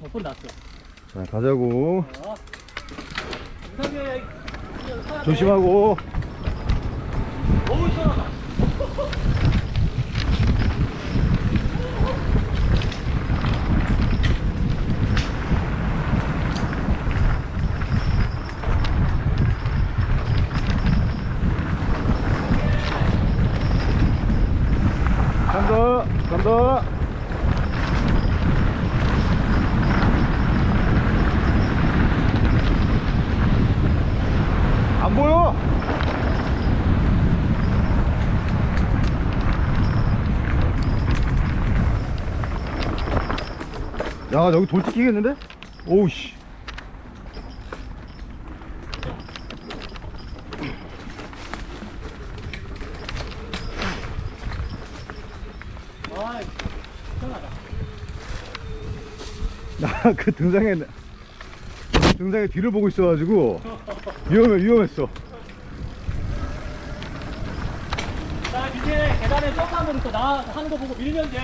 몇번 났어. 자, 가자고. 어. 조심하고. 너무 시원하다 간다. 안 보여. 야, 여기 돌 찍히겠는데? 오우, 씨. 아, 시원하다. 나그 등산에 등산에 뒤를 보고 있어가지고 위험해 위험했어. 자, 밑에 계단에 점프 한번 있어. 나 하는 거 보고 밀면 돼.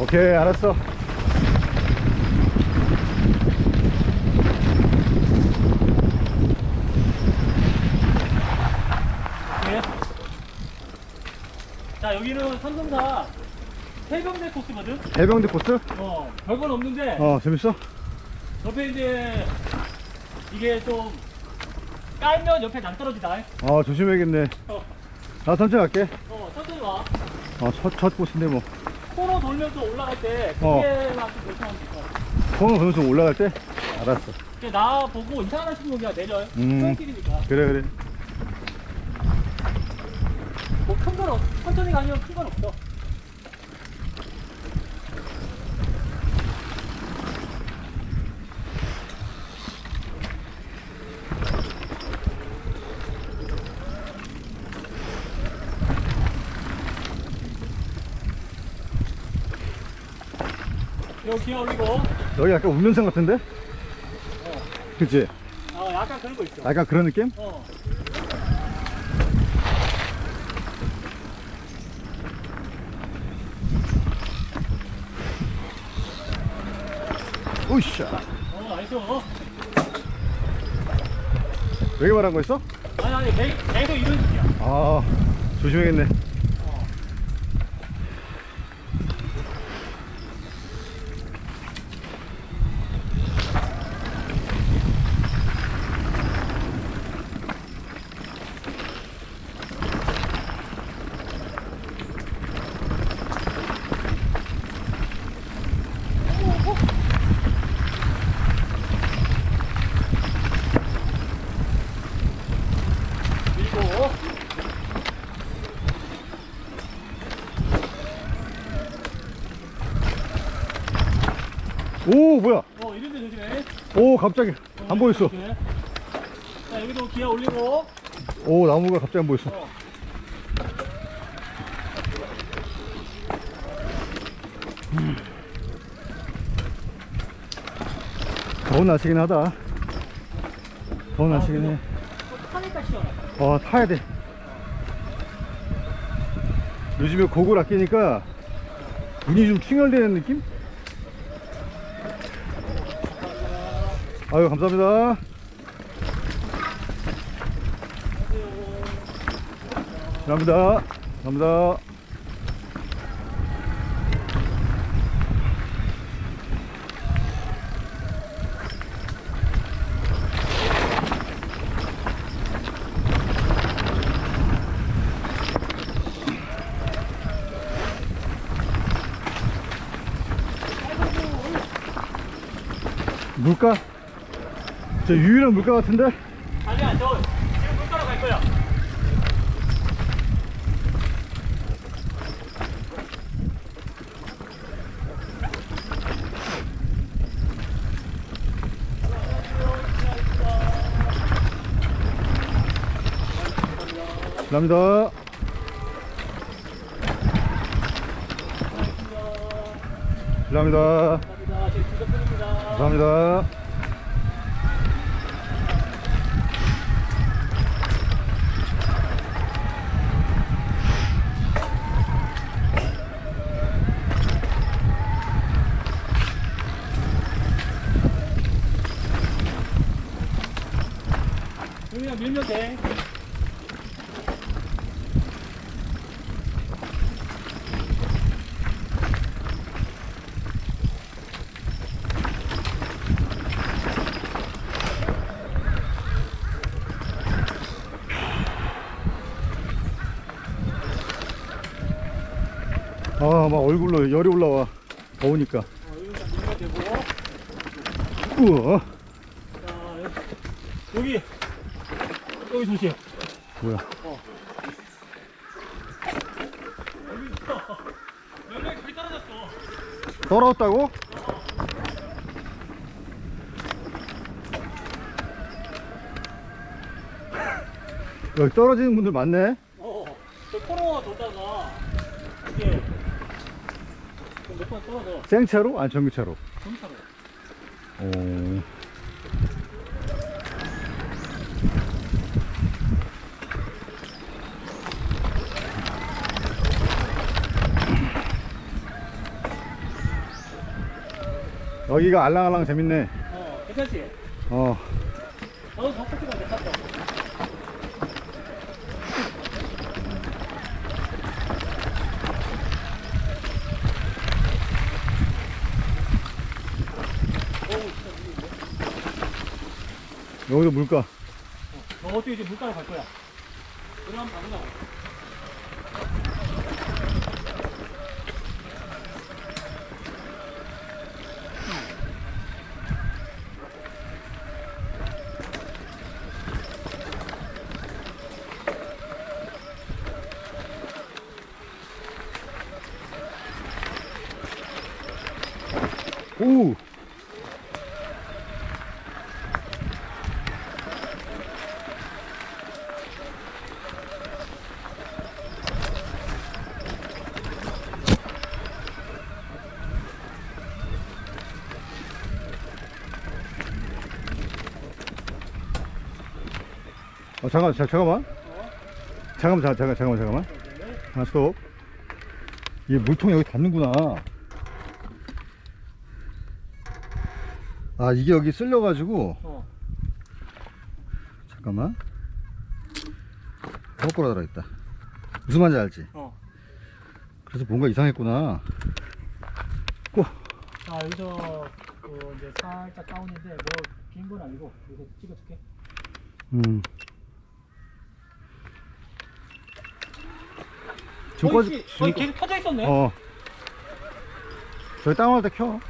오케이 알았어. 여기는 삼성사 해병대 코스거든? 해병대 코스? 어, 별건 없는데, 어 재밌어? 옆에 이제, 이게 좀, 깔면 옆에 낭 떨어지다. 어 조심해야겠네. 어, 나 천천히 갈게. 어, 천천히 와. 어첫첫 코스인데 뭐. 코너 돌면서 올라갈 때, 어. 그게만 좀 조심하면 될것 같아. 코너 보면서 올라갈 때? 알았어. 나 보고 이상하시는 그냥 내려요. 음. 수영길이니까. 그래 그래. 뭐큰건 없, 천천히 가면 큰 건 없어. 여기 기어 올리고, 여기 약간 운전선 같은데? 그치? 어, 약간 그런 거 있어. 약간 그런 느낌? 어. 으쌰. 어, 알죠. 여기 말한 거 있어? 아니, 아니, 계- 계속 이런 식이야. 아 조심해야겠네. 어. 밀고. 오 뭐야? 어, 이런데 조심해. 오 갑자기 안 보였어. 자, 여기도 기어 올리고. 오 나무가 갑자기 안 보였어. 어. 더운 날씨긴 하다. 더운 날씨긴 해. 또 타니까 시원하다. 어 타야 돼. 요즘에 곡을 아끼니까 눈이 좀 충혈되는 느낌? 아유 감사합니다. 감사합니다. 감사합니다. 물가? 저 유일한 물가 같은데? 아니야, 저 지금 물 따라 갈 거야. 감사합니다. 감사합니다. 감사합니다. 제 구독분입니다. 감사합니다. 그냥 밀면 돼. 아 막 얼굴로 열이 올라와 더우니까 어, 여기서 밀면 되고. 우와 자, 여기. 여기 조심. 뭐야 여기 있어. 몇 명이 저기 떨어졌어. 떨어졌다고? 여기 떨어지는 분들 많네 어, 저 코로나 돌다가 이게 몇번 떨어져. 생차로? 아니 전기차로 전차로. 오. 여기가 알랑알랑 재밌네 어, 괜찮지? 어 나도 덕분가 괜찮다. 여기도 물가 저것도 이제 물가로 갈 거야. 그럼 가보자. 오 어, 잠깐, 자, 잠깐만. 어? 잠깐만, 잠깐, 잠깐, 잠깐만, 잠깐만. 네. 아, 스톱. 이게 물통 여기 닿는구나. 아, 이게 여기 쓸려가지고. 어. 잠깐만. 거꾸로 달아있다. 무슨 말인지 알지? 어. 그래서 뭔가 이상했구나. 고. 자, 여기서 그 이제 살짝 다운인데 뭐빈건 아니고 여기서 찍어줄게. 음. 지금까지, 지금까- 계속 켜져 있었네. 어. 저기 다운할 때 켜.